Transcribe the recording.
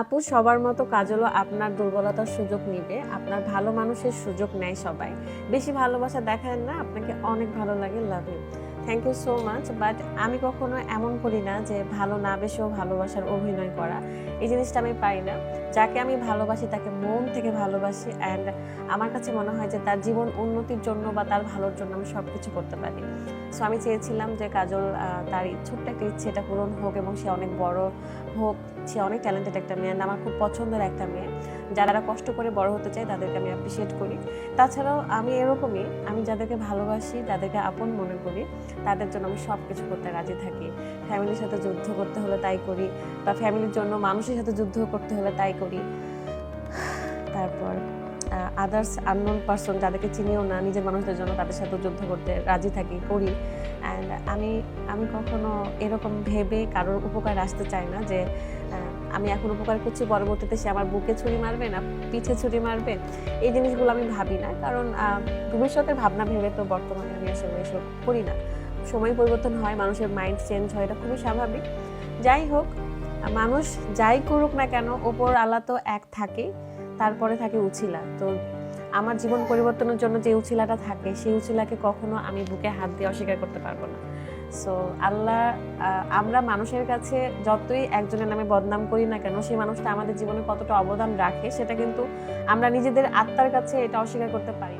আপু সবার মতো কাজলও আপনার দুর্বলতার সুযোগ নিবে, আপনার ভালো মানুষের সুযোগ নেয় সবাই। বেশি ভালোবাসা দেখায় না, আপনাকে অনেক ভালো লাগে love you thank you so much but আমি কখনো এমন করি না যে ভালো না বেশেও ভালোবাসার অভিনয় করা। এই জিনিসটা আমি পাই না। যাকে আমি ভালোবাসি, তাকে মন থেকে ভালোবাসি অ্যান্ড আমার কাছে মনে হয় যে তার জীবন উন্নতির জন্য বা তার ভালোর জন্য আমি সব কিছু করতে পারি। সো আমি চেয়েছিলাম যে কাজল তার ছোট্ট একটা ইচ্ছে এটা পূরণ হোক এবং সে অনেক বড় হোক। সে অনেক ট্যালেন্টেড একটা মেয়ে আমার খুব পছন্দের একটা মেয়ে। যারা কষ্ট করে বড় হতে চায়, তাদেরকে আমি অ্যাপ্রিসিয়েট করি। তাছাড়াও আমি এরকমই, আমি যাদেরকে ভালোবাসি, তাদেরকে আপন মনে করি। তাদের জন্য আমি সব কিছু করতে রাজি থাকি। ফ্যামিলির সাথে যুদ্ধ করতে হলে তাই করি বা ফ্যামিলির জন্য মানুষের সাথে যুদ্ধ করতে হলে তাই করি। তারপর আদার্স আননোন পার্সন যাদেরকে চিনিও না, নিজের মানুষদের জন্য তাদের সাথে যুদ্ধ করতে রাজি থাকি, করি। অ্যান্ড আমি আমি কখনো এরকম ভেবে কারোর উপকার আসতে চাই না যে আমি এখন উপকার করছি, পরবর্তীতে সে আমার বুকে ছুরি মারবে না পিঠে ছুরি মারবে? এই জিনিসগুলো আমি ভাবি না। কারণ ভবিষ্যতের ভাবনা ভেবে তো বর্তমানে আমি আসলে এসব করি না। সময় পরিবর্তন হয়, মানুষের মাইন্ড চেঞ্জ হয়, এটা খুবই স্বাভাবিক। যাই হোক, মানুষ যাই করুক না কেন, ওপর আল্লাহ তো এক থাকেই, তারপরে থাকে উছিলা। তো আমার জীবন পরিবর্তনের জন্য যে উছিলাটা থাকে, সেই উছিলাকে কখনো আমি বুকে হাত দিয়ে অস্বীকার করতে পারব না। সো আল্লাহ আমরা মানুষের কাছে যতই একজনের নামে বদনাম করি না কেন, সেই মানুষটা আমাদের জীবনে কতটা অবদান রাখে, সেটা কিন্তু আমরা নিজেদের আত্মার কাছে এটা অস্বীকার করতে পারি